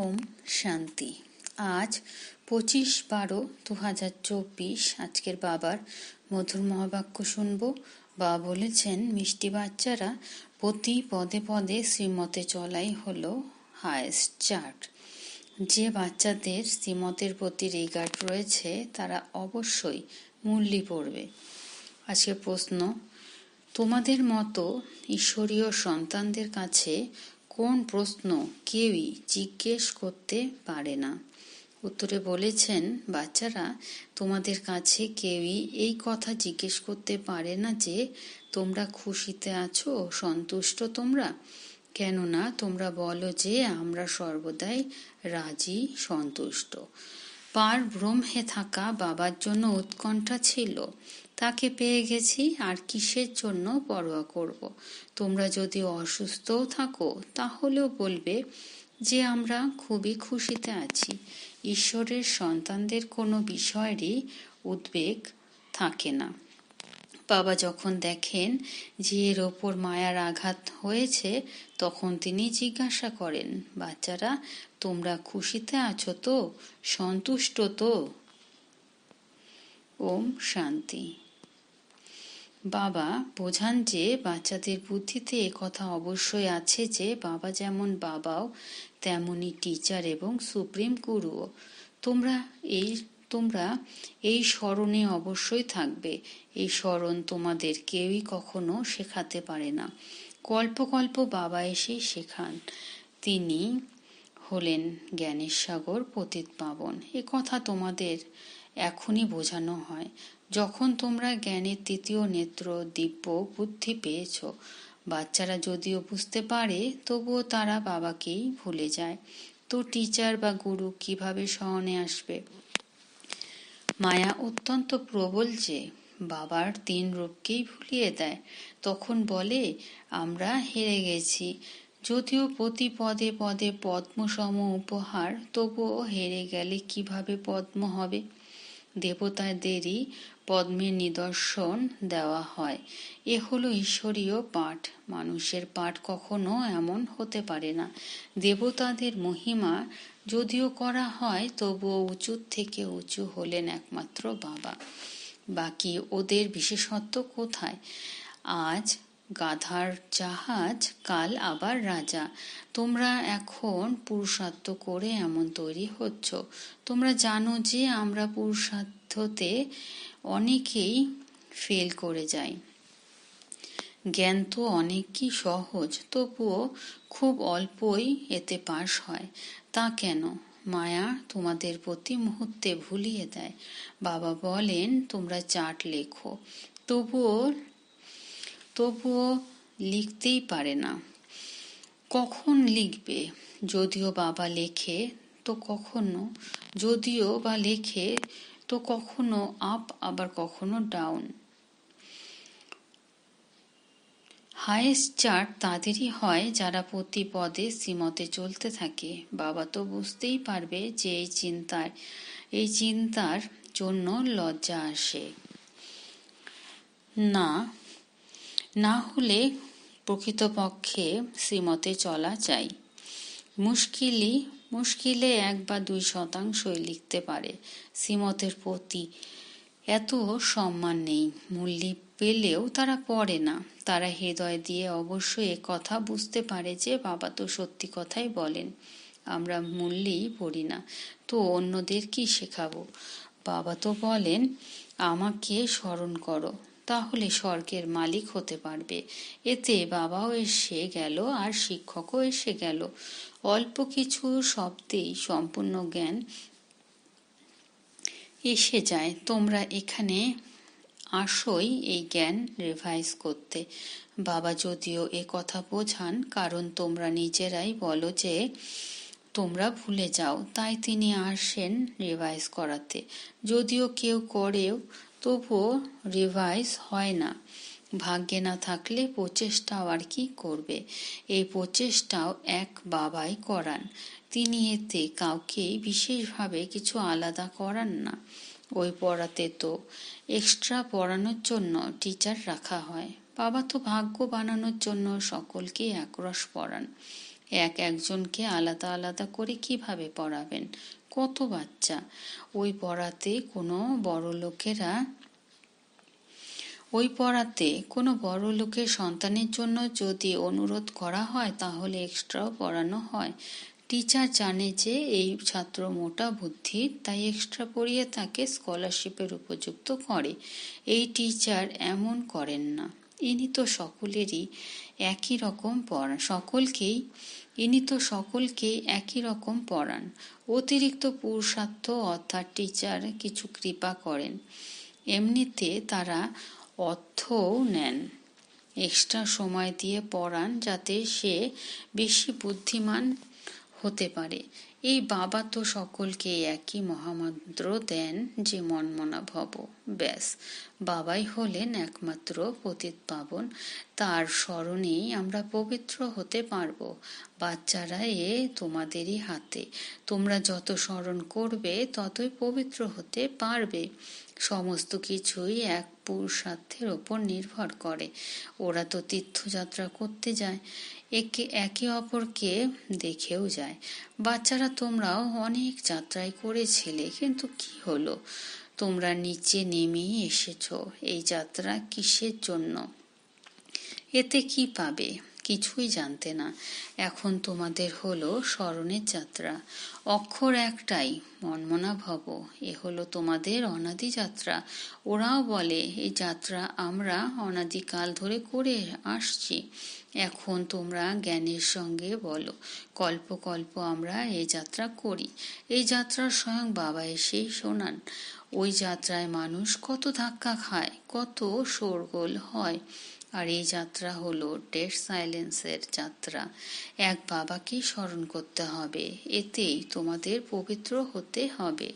ওম শান্তি। আজ পঁচিশ বারো দু হাজার চব্বিশ, আজকের বাবার মধুর মহাবাক্য শুনব। বা বলেছেন, মিষ্টি বাচ্চারা প্রতি পদে পদে শ্রীমতে চলাই হলো হায়েস্ট চার্ট যে বাচ্চাদের শ্রীমতের প্রতি রিগার্ড রয়েছে, তারা অবশ্যই মূল্যি পড়বে। আজকে প্রশ্ন, তোমাদের মতো ঈশ্বরীয় সন্তানদের কাছে কোন প্রশ্ন কেউই জিজ্ঞেস করতে পারে না। উত্তরে বলেছেন, বাচ্চারা, তোমাদের কাছে কেউই এই কথা জিজ্ঞেস করতে পারে না যে, তোমরা খুশিতে আছো? সন্তুষ্ট তোমরা? কেননা তোমরা বলো যে, আমরা সর্বদাই রাজি, সন্তুষ্ট। পার ব্রহ্মে থাকা বাবার জন্য উৎকণ্ঠা ছিল। তাকে পেয়ে গেছি, আর কিসের জন্য পরোয়া করব। তোমরা যদি অসুস্থও থাকো, তাহলেও বলবে যে আমরা খুবই খুশিতে আছি। ঈশ্বরের সন্তানদের কোনো বিষয়েরই উদ্বেগ থাকে না। বাবা যখন দেখেন যে এর ওপর মায়ার আঘাত হয়েছে, তখন তিনি জিজ্ঞাসা করেন, বাচ্চারা, তোমরা খুশিতে আছো তো? সন্তুষ্ট তো? ওম শান্তি। বাবা বোঝান যে বাচ্চাদের বুদ্ধিতে কথা অবশ্যই আছে যে বাবা যেমন বাবাও তেমনি টিচার এবং সুপ্রিম গুরুও তোমরা এই তোমরা এই স্মরণে অবশ্যই থাকবে। এই স্মরণ তোমাদের কেউই কখনো শেখাতে পারে না। কল্প কল্প বাবা এসে শেখান। তিনি হলেন জ্ঞানের সাগর পতিত পাবন। এ কথা তোমাদের এখনই বোঝানো হয়। যখন তোমরা জ্ঞানের তৃতীয় নেত্র, দিব্য বুদ্ধি পেয়েছ, বাচ্চারা যদিও বুঝতে পারে, তবুও তারা বাবাকেই ভুলে যায়। তো টিচার বা গুরু কীভাবে সহনে আসবে? মায়া অত্যন্ত প্রবল যে, বাবার তিন রূপকেই ভুলিয়ে দেয়। তখন বলে, আমরা হেরে গেছি। যদিও প্রতি পদে পদে পদ্মসম উপহার, তবুও হেরে গেলে কীভাবে পদ্ম হবে? দেবতাদেরই পদ্মের নিদর্শন দেওয়া হয়। এ হলো ঈশ্বরীয় পাঠ। মানুষের পাঠ কখনো এমন হতে পারে না। দেবতাদের মহিমা যদিও করা হয়, তবুও উঁচুর থেকে উঁচু হলেন একমাত্র বাবা। বাকি ওদের বিশেষত্ব কোথায়? আজ গাধার জাহাজ, কাল আবার রাজা। তোমরা এখন পুরুষার্থ করে এমন তৈরি হচ্ছ। তোমরা জানো যে আমরা পুরুষার্থতে অনেকেই ফেল করে যাই। জ্ঞান তো অনেক কি সহজ, তবুও খুব অল্পই এতে পাশ হয়। তা কেন? মায়া তোমাদের প্রতি মুহূর্তে ভুলিয়ে দেয়। বাবা বলেন, তোমরা চাট লেখো। তবুও তবুও লিখতেই পারে না। কখন লিখবে? যদিও বাবা লেখে, তো কখনো। যদিও বা লেখে, তো কখনো আপ, আবার কখনো ডাউন। হায়েস্ট চার্ট তাদেরই হয় যারা প্রতি পদে শ্রীমতে চলতে থাকে। বাবা তো বুঝতেই পারবে যে এই চিন্তার এই চিন্তার জন্য লজ্জা আসে। না না হলে প্রকৃতপক্ষে শ্রীমতে চলা চাই মুশকিলই, মুশকিলে এক বা দুই শতাংশই লিখতে পারে। শ্রীমতের প্রতি এত সম্মান নেই। মূল্যি পেলেও তারা পড়ে না। তারা হৃদয় দিয়ে অবশ্যই কথা বুঝতে পারে যে, বাবা তো সত্যি কথাই বলেন, আমরা মূল্যেই পড়ি না, তো অন্যদের কি শেখাবো? বাবা তো বলেন, আমাকে স্মরণ করো। তাহলে স্বর্গের মালিক হতে পারবে। এতে বাবাও এসে গেল আর শিক্ষকও এসে গেল। অল্প কিছু শব্দেই সম্পূর্ণ জ্ঞান এসে যায়। তোমরা এখানে আসই এই জ্ঞান রিভাইজ করতে। বাবা যদিও এ কথা বোঝান, কারণ তোমরা নিজেরাই বলো যে তোমরা ভুলে যাও, তাই তিনি আসেন রিভাইজ করাতে। যদিও কেউ করেও তবুও রিভাইজ হয় না। ভাগ্যে না থাকলে প্রচেষ্টাও আর কি করবে? এই প্রচেষ্টাও এক বাবাই করান। তিনি এতে কাউকে বিশেষভাবে কিছু আলাদা করান না। ওই পড়াতে তো এক্সট্রা পড়ানোর জন্য টিচার রাখা হয়। বাবা তো ভাগ্য বানানোর জন্য সকলকে একরস পড়ান। এক একজনকে আলাদা আলাদা করে কীভাবে পড়াবেন? কত বাচ্চা? ওই পড়াতে কোনো বড় লোকেরা, ওই পড়াতে কোনো বড় লোকের সন্তানের জন্য যদি অনুরোধ করা হয়, তাহলে এক্সট্রাও পড়ানো হয়। টিচার জানে যে এই ছাত্র মোটা বুদ্ধির তাই এক্সট্রা পড়িয়ে তাকে স্কলারশিপের উপযুক্ত করে। এই টিচার এমন করেন না। ইনি তো সকলেরই একই রকম পড়া, সকলকেই ইনি তো সকলকে একই রকম পড়ান অতিরিক্ত পুরুষার্থ অর্থাৎ টিচার কিছু কৃপা করেন। এমনিতে তারা অর্থও নেন। এক্সট্রা সময় দিয়ে পড়ান যাতে সে বেশি বুদ্ধিমান হতে পারে। এই বাবা তো সকলকে একই মহামন্ত্র দেন যে মনমনা ভব। ব্যাস, বাবাই হলেন একমাত্র পতিত পাবন। তার স্মরণেই আমরা পবিত্র হতে পারব। বাচ্চারা এ তোমাদেরই হাতে। তোমরা যত স্মরণ করবে, ততই পবিত্র হতে পারবে। সমস্ত কিছুই এক পুরুষার্থের ওপর নির্ভর করে। ওরা তো তীর্থযাত্রা করতে যায়। একে একে অপরকে দেখেও যায়। বাচ্চারা তোমরাও অনেক যাত্রায় করেছিলে, কিন্তু কি হলো? তোমরা নিচে নেমেই এসেছ, এই যাত্রা কিসের জন্য? এতে কি পাবে? কিছুই জানতে না। এখন তোমাদের হলো স্মরণের যাত্রা। অক্ষর একটাই, মনমনা ভব। এ হলো তোমাদের অনাদি যাত্রা। ওরাও বলে এই যাত্রা আমরা অনাদিকাল ধরে করে আসছি। এখন তোমরা জ্ঞানের সঙ্গে বলো, কল্প কল্প আমরা এই যাত্রা করি। এই যাত্রা স্বয়ং বাবা এসেই শোনান, ওই যাত্রায় মানুষ কত ধাক্কা খায়, কত শোরগোল হয়। আর এই যাত্রা হলো ডেড সাইলেন্সের যাত্রা। এক বাবাকে স্মরণ করতে হবে, এতেই তোমাদের পবিত্র হতে হবে।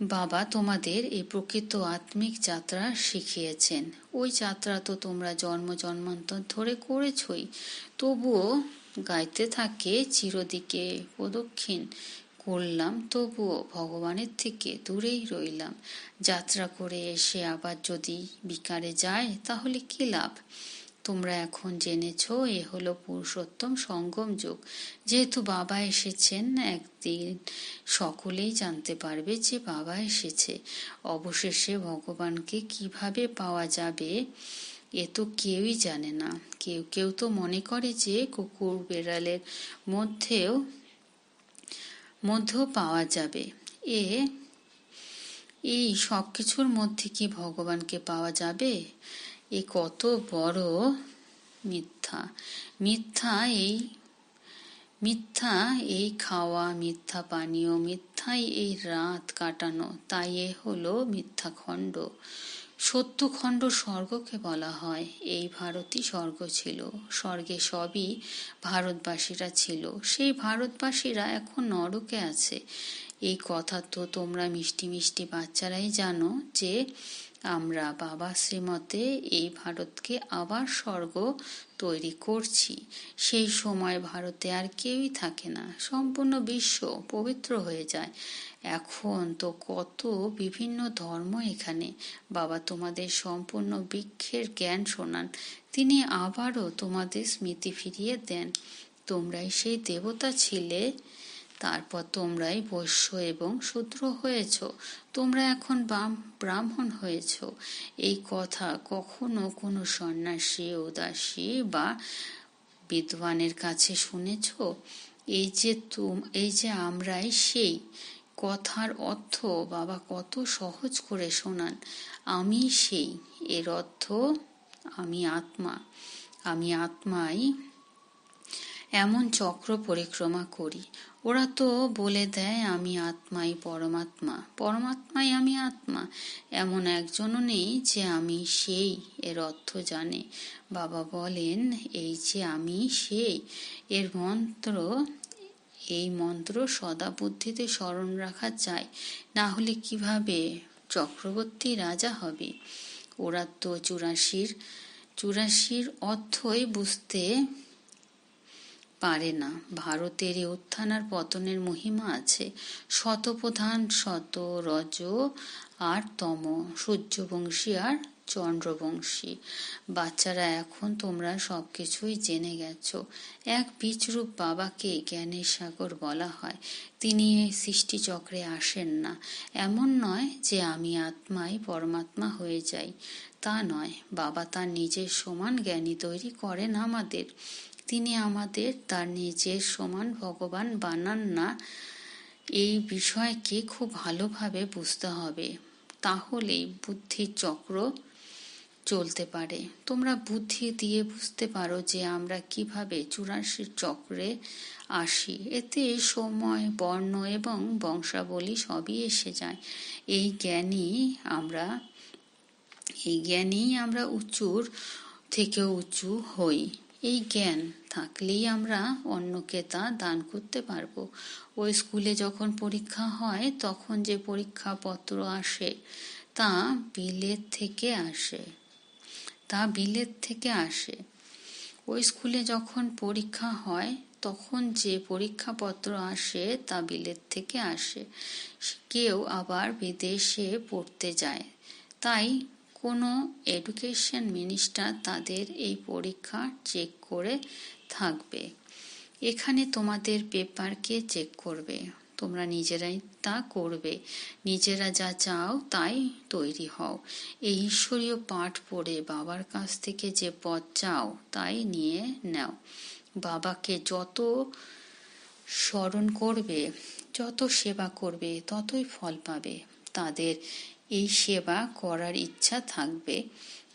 বাবা তোমাদের এই প্রকৃত আত্মিক যাত্রা শিখিয়েছেন। ওই যাত্রা তো তোমরা জন্ম জন্মান্তর ধরে করেছই, তবুও গাইতে থাকে চিরদিকে প্রদক্ষিণ করলাম তবুও ভগবানের থেকে দূরেই রইলাম। যাত্রা করে এসে আবার যদি বিকারে যায়, তাহলে কি লাভ? তোমরা এখন জেনেছ, এ হলো পুরুষোত্তম সঙ্গম যুগ। যেহেতু বাবা এসেছেন, একদিন সকলেই জানতে পারবে যে বাবা এসেছে। অবশেষে ভগবানকে কীভাবে পাওয়া যাবে, এ তো কেউই জানে না। কেউ কেউ তো মনে করে যে কুকুর বেড়ালের মধ্যেও মধ্যেও পাওয়া যাবে। এ, এই সব কিছুর মধ্যে কি ভগবানকে পাওয়া যাবে? এ কত বড় মিথ্যা। মিথ্যা এই মিথ্যা এই খাওয়া, মিথ্যা পানীয় মিথ্যাই এই রাত কাটানো, তাই এ হলো মিথ্যা খণ্ড সত্যখণ্ড স্বর্গকে বলা হয়। এই ভারতই স্বর্গ ছিল। স্বর্গে সবই ভারতবাসীরা ছিল। সেই ভারতবাসীরা এখন নরকে আছে। এই কথা তো তোমরা মিষ্টি মিষ্টি বাচ্চারাই জানো যে আমরা বাবা শ্রীমতে এই ভারতকে আবার স্বর্গ তৈরি করছি। সেই সময় ভারতে আর কেউই থাকে না। সম্পূর্ণ বিশ্ব পবিত্র হয়ে যায়। এখন তো কত বিভিন্ন ধর্ম এখানে। বাবা তোমাদের সম্পূর্ণ বৃক্ষের জ্ঞান শোনান। তিনি আবারও তোমাদের স্মৃতি ফিরিয়ে দেন। তোমরাই সেই দেবতা ছিলে তারপর তোমরাই বৈশ্য এবং শূদ্র হয়েছ। তোমরা এখন ব্রাহ্মণ হয়েছ। এই কথা কখনো কোনো সন্ন্যাসী, উদাসী বা বিদ্বানের কাছে শুনেছ? এই যে তুম, এই যে আমরাই সেই। কথার অর্থ বাবা কত সহজ করে শোনান। আমি সেই, এর অর্থ আমি আত্মা। আমি আত্মাই এমন চক্র পরিক্রমা করি। ওরা তো বলে দেয়, আমি আত্মাই পরমাত্মা। পরমাত্মাই আমি আত্মা। এমন একজনও নেই যে আমি সেই, এর অর্থ জানে। বাবা বলেন, এই যে আমি সেই। এর মন্ত্র, এই মন্ত্র সদা বুদ্ধিতে স্মরণ রাখা চাই না হলে কীভাবে চক্রবর্তী রাজা হবে? ওরা তো চুরাশির চুরাশির অর্থই বুঝতে পারে না। ভারতের এই উত্থান আর পতনের মহিমা আছে শতপ্রধান শত রজ আর তম, সূর্যবংশী আর চন্দ্রবংশী। বাচ্চারা, এখন তোমরা সবকিছুই জেনে গেছো। এক বীজরূপ বাবাকে জ্ঞানের সাগর বলা হয়। তিনি এই সৃষ্টিচক্রে আসেন না। এমন নয় যে আমি আত্মাই পরমাত্মা হয়ে যাই। তা নয়। বাবা তার নিজের সমান জ্ঞানী তৈরি করেন আমাদের। তিনি আমাদের তার নিজের সমান ভগবান বানান না। এই বিষয়কে খুব ভালোভাবে বুঝতে হবে। তাহলেই বুদ্ধির চক্র চলতে পারে। তোমরা বুদ্ধি দিয়ে বুঝতে পারো যে আমরা কীভাবে চুরাশি চক্রে আসি। এতে সময়, বর্ণ এবং বংশাবলী সবই এসে যায়। এই জ্ঞানই আমরা, এই জ্ঞানেই আমরা উঁচুর থেকে উঁচু হই। এই জ্ঞান থাকলেই আমরা অন্যকে তা দান করতে পারব। ওই স্কুলে যখন পরীক্ষা হয়, তখন যে পরীক্ষাপত্র আসে, তা বিলেত থেকে আসে। তা বিলেত থেকে আসে। ওই স্কুলে যখন পরীক্ষা হয়, তখন যে পরীক্ষাপত্র আসে, তা বিলেত থেকে আসে। কেউ আবার বিদেশে পড়তে যায়। তাই কোনো এডুকেশন মিনিস্টার তাদের এই পরীক্ষা চেক করে থাকবে। এখানে তোমাদের পেপারকে চেক করবে। তোমরা নিজেরাই তা করবে। নিজেরা যা চাও তাই তৈরি হও। এই ঈশ্বরীয় পাঠ পড়ে বাবার কাছ থেকে যে পথ চাও তাই নিয়ে নাও। বাবাকে যত স্মরণ করবে, যত সেবা করবে, ততই ফল পাবে। তাদের এই সেবা করার ইচ্ছা থাকবে,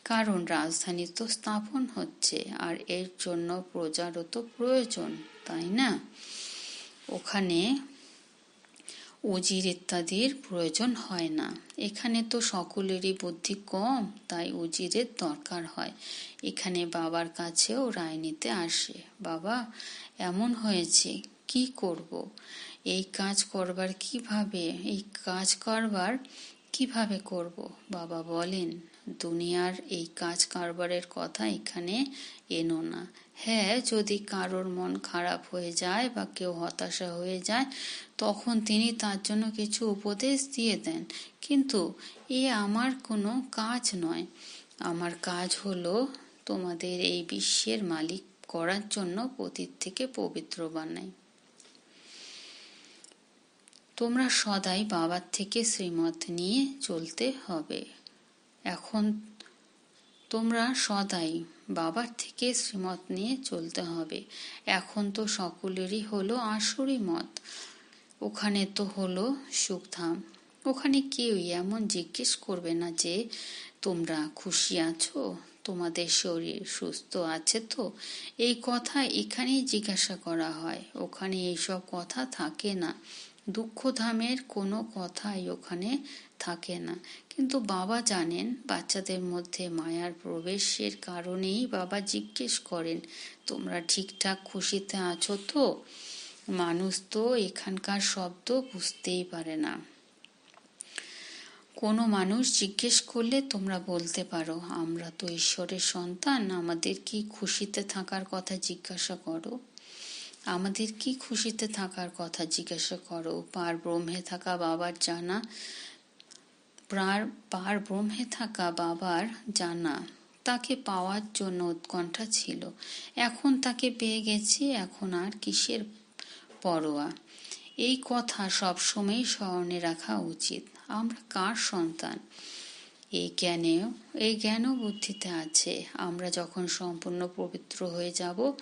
কারণ রাজধানী তো স্থাপন হচ্ছে, আর এর জন্য প্রজারও তো প্রয়োজন, তাই না? ওখানে উজির ইত্যাদির প্রয়োজন হয় না। এখানে তো সকলেরই বুদ্ধি কম, তাই উজিরের দরকার হয়। এখানে বাবার কাছেও রায় নিতে আসে। বাবা, এমন হয়েছে, কি করব? এই কাজ করবার কীভাবে? এই কাজ করবার কীভাবে করব? বাবা বলেন, দুনিয়ার এই কাজ কারবারের কথা এখানে এনো না। হ্যাঁ যদি কারোর মন খারাপ হয়ে যায় বা কেউ হতাশা হয়ে যায়, তখন তিনি তার জন্য কিছু উপদেশ দিয়ে দেন। কিন্তু এ আমার কোনো কাজ নয়। আমার কাজ হলো তোমাদের এই বিশ্বের মালিক করার জন্য পতীত থেকে পবিত্র বানাই। তোমরা সদাই বাবার থেকে শ্রীমত নিয়ে চলতে হবে। এখন তোমরা সদাই বাবার থেকে শ্রীমত নিয়ে চলতে হবে। এখন তো সকলেরই হলো আসরি মত। ওখানে তো হলো সুখধাম। ওখানে কেউই এমন জিজ্ঞেস করবে না যে, তোমরা খুশি আছো? তোমাদের শরীর সুস্থ আছে তো? এই কথা এখানেই জিজ্ঞাসা করা হয়। ওখানে এইসব কথা থাকে না। দুঃখধামের কোনো কথাই ওখানে থাকে না। কিন্তু বাবা জানেন, বাচ্চাদের মধ্যে মায়ার প্রবেশের কারণেই বাবা জিজ্ঞেস করেন, তোমরা ঠিকঠাক খুশিতে আছো তো? মানুষ তো এখানকার শব্দ বুঝতেই পারে না। কোনো মানুষ জিজ্ঞেস করলে তোমরা বলতে পারো, আমরা তো ঈশ্বরের সন্তান, আমাদের কি খুশিতে থাকার কথা জিজ্ঞাসা করো? আমাদের কি খুশিতে থাকার কথা জিজ্ঞাসা করো? পার ব্রহ্মে থাকা বাবার জানা প্রার পার ব্রহ্মে থাকা বাবার জানা। তাকে পাওয়ার জন্য উৎকণ্ঠা ছিল। এখন তাকে পেয়ে গেছি, এখন আর কিসের পরোয়া? এই কথা সবসময় স্মরণে রাখা উচিত। আমরা কার সন্তান? এই জ্ঞানেও এই জ্ঞানও বুদ্ধিতে আছে। আমরা যখন সম্পূর্ণ পবিত্র হয়ে যাব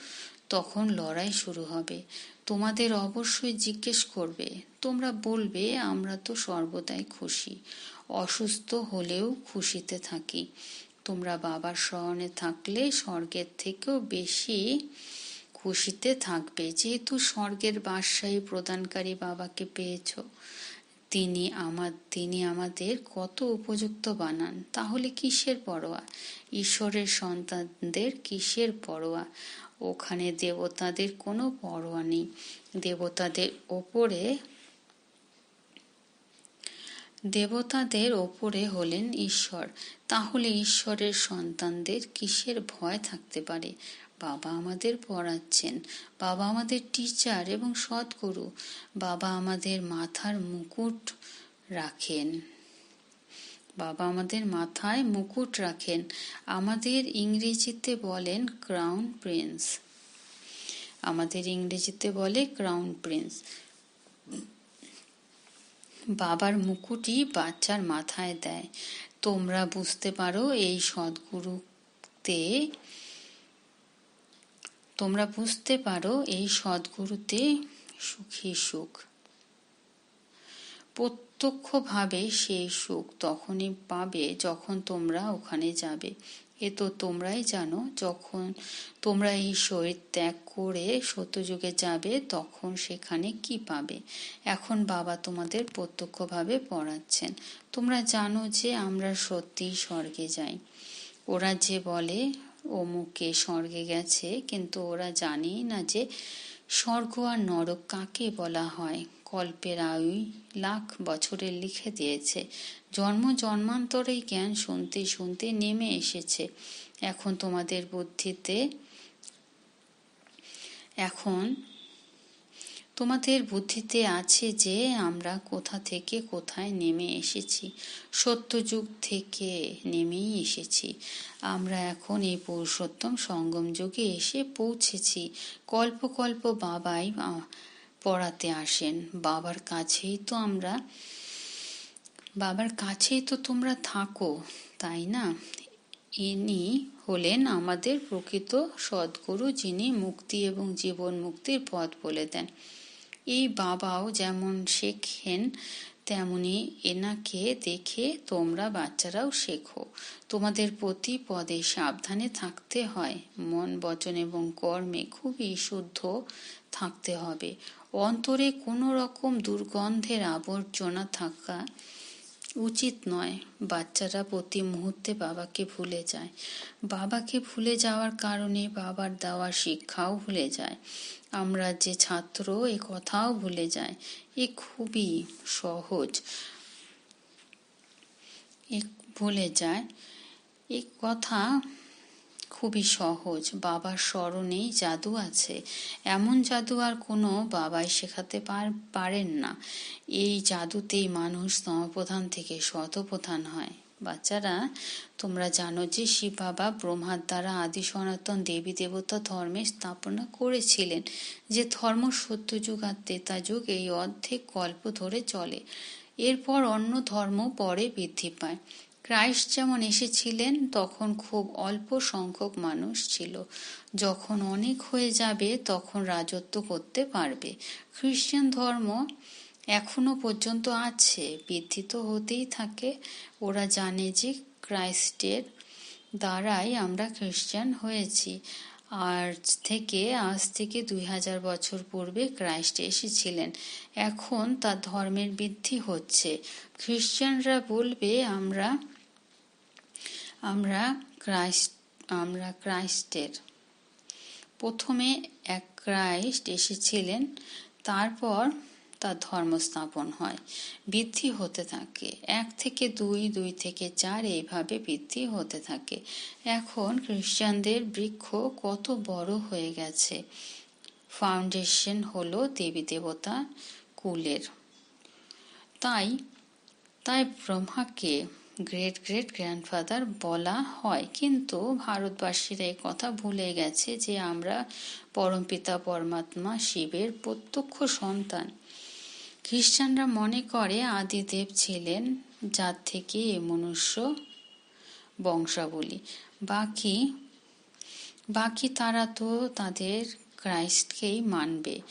তখন লড়াই শুরু হবে। তোমাদের অবশ্যই জিজ্ঞেস করবে, তোমরা বলবে, আমরা তো সর্বদাই খুশি। অসুস্থ হলেও খুশিতে থাকি। তোমরা বাবার স্মরণে থাকলে স্বর্গের থেকেও বেশি খুশিতে থাকবে। যেহেতু স্বর্গের বাদশাহী প্রদানকারী বাবাকে পেয়েছ, তিনি আমার, তিনি আমাদের কত উপযুক্ত বানান। তাহলে কিসের পরোয়া? ঈশ্বরের সন্তানদের কিসের পরোয়া? ওখানে দেবতাদের কোনো পরোয়া নেই। দেবতাদের ওপরে দেবতাদের ওপরে হলেন ঈশ্বর। তাহলে ঈশ্বরের সন্তানদের কিসের ভয় থাকতে পারে? বাবা আমাদের পড়াচ্ছেন। বাবা আমাদের টিচার এবং সৎগুরু বাবা আমাদের মাথার মুকুট রাখেন। বাবা আমাদের মাথায় মুকুট রাখেন। আমাদের ইংরেজিতে বলেন ক্রাউন প্রিন্স আমাদের ইংরেজিতে বলে ক্রাউন প্রিন্স বাবার মুকুটই বাচ্চার মাথায় দেয়। তোমরা বুঝতে পারো এই সদ্গুরুতে, তোমরা বুঝতে পারো এই সদ্গুরুতে সুখী সুখ। প্রত্যক্ষভাবে সেই সুখ তখনই পাবে যখন তোমরা ওখানে যাবে। এ তো তোমরাই জানো, যখন তোমরা এই শরীর ত্যাগ করে সত্যযুগে যাবে, তখন সেখানে কি পাবে? এখন বাবা তোমাদের প্রত্যক্ষভাবে পড়াচ্ছেন। তোমরা জানো যে আমরা সত্যি স্বর্গে যাই। ওরা যে বলে, অমুকে স্বর্গে গেছে, কিন্তু ওরা জানেই না যে স্বর্গ আর নরক কাকে বলা হয়। কল্পের আয়ু লাখ বছরে লিখে দিয়েছে। জন্ম জন্মান্তরেই জ্ঞান শুনতে শুনতে নেমে এসেছে। এখন তোমাদের বুদ্ধিতে এখন তোমাদের বুদ্ধিতে আছে যে আমরা কোথা থেকে কোথায় নেমে এসেছি। সত্যযুগ থেকে নেমেই এসেছি। আমরা এখন এই পুরুষোত্তম সঙ্গম যুগে এসে পৌঁছেছি। কল্প কল্প বাবাই পড়াতে আসেন। বাবার কাছেই তো আমরা, বাবার কাছেই তো তোমরা থাকো, তাই না? ইনি হলেন আমাদের প্রকৃত সদ্গুরু, যিনি মুক্তি এবং জীবন মুক্তির পথ বলে দেন। এই বাবাও যেমন শেখেন, তেমনি এনাকে দেখে তোমরা বাচ্চারাও শেখো। তোমাদের প্রতি পদে সাবধানে থাকতে হয়। মন, বচন এবং কর্মে খুবই শুদ্ধ থাকতে হবে। অন্তরে কোনো রকম দুর্গন্ধের আবর্জনা থাকা উচিত নয়। বাচ্চারা প্রতি মুহূর্তে বাবাকে ভুলে যায়। বাবাকে ভুলে যাওয়ার কারণে বাবার দেওয়া শিক্ষাও ভুলে যায়। আমরা যে ছাত্র, এ কথাও ভুলে যায়। এ খুবই সহজ। এ ভুলে যায়। এ কথা খুবই সহজ। বাবার স্মরণেই জাদু আছে। এমন জাদু আর কোনো বাবাই শেখাতে পারেন না। এই জাদুতেই মানুষ সমপ্রধান থেকে শতপ্রধান হয়। বাচ্চারা, তোমরা জানো যে শিব বাবা ব্রহ্মার দ্বারা আদি সনাতন দেবী দেবতা ধর্মের স্থাপনা করেছিলেন। যে ধর্ম সত্যযুগ আর তেতা যুগ এই অর্ধেক গল্প ধরে চলে। এরপর অন্য ধর্ম পরে বৃদ্ধি পায়। ক্রাইস্ট যেমন এসেছিলেন, তখন খুব অল্প সংখ্যক মানুষ ছিল। যখন অনেক হয়ে যাবে, তখন রাজত্ব করতে পারবে। খ্রিস্টান ধর্ম এখনও পর্যন্ত আছে বৃদ্ধি তো হতেই থাকে। ওরা জানে যে ক্রাইস্টের দ্বারাই আমরা খ্রিস্টান হয়েছি। আর থেকে, আজ থেকে দুই হাজার বছর পূর্বে ক্রাইস্ট এসেছিলেন। এখন তার ধর্মের বৃদ্ধি হচ্ছে। খ্রিস্টানরা বলবে, আমরা আমরা ক্রাইস্ট, আমরা ক্রাইস্টের। প্রথমে এক ক্রাইস্ট এসেছিলেন, তারপর তার ধর্ম স্থাপন হয়। বৃদ্ধি হতে থাকে। এক থেকে দুই দুই থেকে চার এইভাবে বৃদ্ধি হতে থাকে। এখন খ্রিস্টানদের বৃক্ষ কত বড় হয়ে গেছে? ফাউন্ডেশন হলো দেবী দেবতা কুলের। তাই তাই ব্রহ্মাকে গ্রেট গ্রেট গ্র্যান্ডফাদার বলা হয়। কিন্তু ভারতবাসীরা এই কথা ভুলে গেছে যে আমরা পরমপিতা, পরমাত্মা, শিবের প্রত্যক্ষ সন্তান। খ্রিস্টানরা মনে করে আদিদেব ছিলেন যার থেকে এ মনুষ্য বংশাবলী। বাকি বাকি তারা তো তাদের ক্রাইস্টকেই মানবে।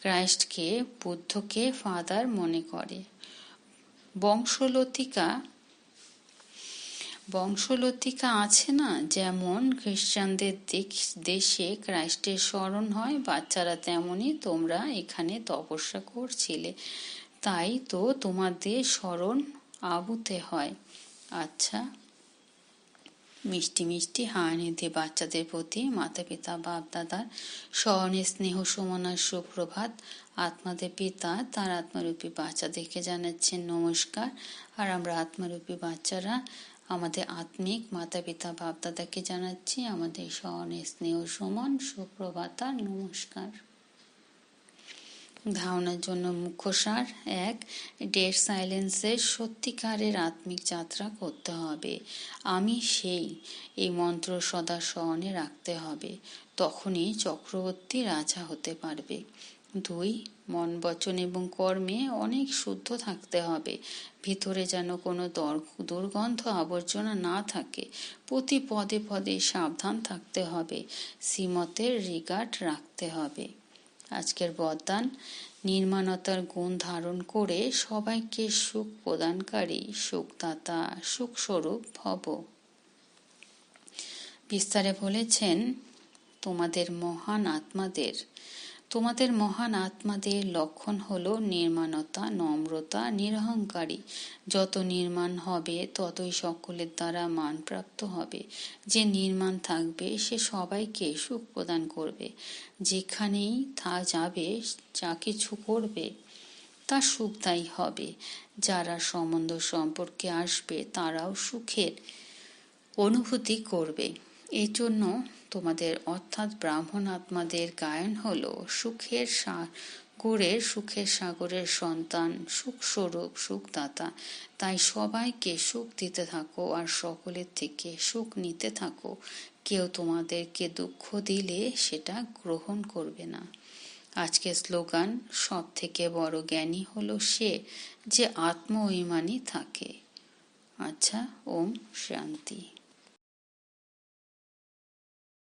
ক্রাইস্টকে বুদ্ধকে ফাদার মনে করে। বংশলতিকা বংশলতিকা আছে না? যেমন খ্রিস্টানদের দেশে ক্রাইস্টের স্মরণ হয়, বাচ্চারা তেমনই তোমরা এখানে তপস্যা করছিলে। তাই তো তোমাদের স্মরণ আবুতে হয়। আচ্ছা। মিষ্টি মিষ্টি হানি দিয়ে বাচ্চাদের প্রতি মাতা পিতা বাপ দাদার স্মরণে স্নেহ সমানার সুপ্রভাত, আত্মাদের পিতা, তার আত্মারূপী বাচ্চাদেরকে জানাচ্ছেন নমস্কার। আর আমরা আত্মারূপী বাচ্চারা আমাদের আত্মিক মাতা পিতা বাপদাদাকে জানাচ্ছি আমাদের স্মরণে স্নেহ সমান, সুপ্রভাতা, নমস্কার। ধারণার জন্য মুখ্য সার এক, ডেড সাইলেন্সের সত্যিকারের আত্মিক যাত্রা করতে হবে। আমি সেই, এই মন্ত্র সদা স্মরণে রাখতে হবে। তখনই চক্রবর্তী রাজা হতে পারবে। দুই মন, বচন এবং কর্মে অনেক শুদ্ধ থাকতে হবে। ভিতরে যেন কোনো দুর্গন্ধ আবর্জনা না থাকে, প্রতি পদে পদে সাবধান থাকতে হবে, শ্রীমতের রিগার্ড রাখতে হবে। আজকের বরদান নির্মাণতার গুণ ধারণ করে সবাইকে সুখ প্রদানকারী, সুখদাতা, সুখস্বরূপ ভব বিস্তারে বলেছেন, তোমাদের মহান আত্মাদের তোমাদের মহান আত্মাদের লক্ষণ হল নির্মাণতা নম্রতা, নিরহংকারী। যত নির্মাণ হবে, ততই সকলের দ্বারা মানপ্রাপ্ত হবে। যে নির্মাণ থাকবে, সে সবাইকে সুখ প্রদান করবে। যেখানেই তা যাবে, যা কিছু করবে, তা সুখদায়ী হবে। যারা সম্বন্ধ সম্পর্কে আসবে, তারাও সুখের অনুভূতি করবে। এই জন্য তোমাদের অর্থাৎ ব্রাহ্মণ আত্মাদের গায়ন হল সুখের সাগরের সুখের সাগরের সন্তান সুখস্বরূপ সুখদাতা তাই সবাইকে সুখ দিতে থাকো আর সকলের থেকে সুখ নিতে থাকো। কেউ তোমাদেরকে দুঃখ দিলে সেটা গ্রহণ করবে না। আজকের স্লোগান সব থেকে বড় জ্ঞানী হলো সে যে আত্ম অভিমানী থাকে। আচ্ছা ওম শান্তি।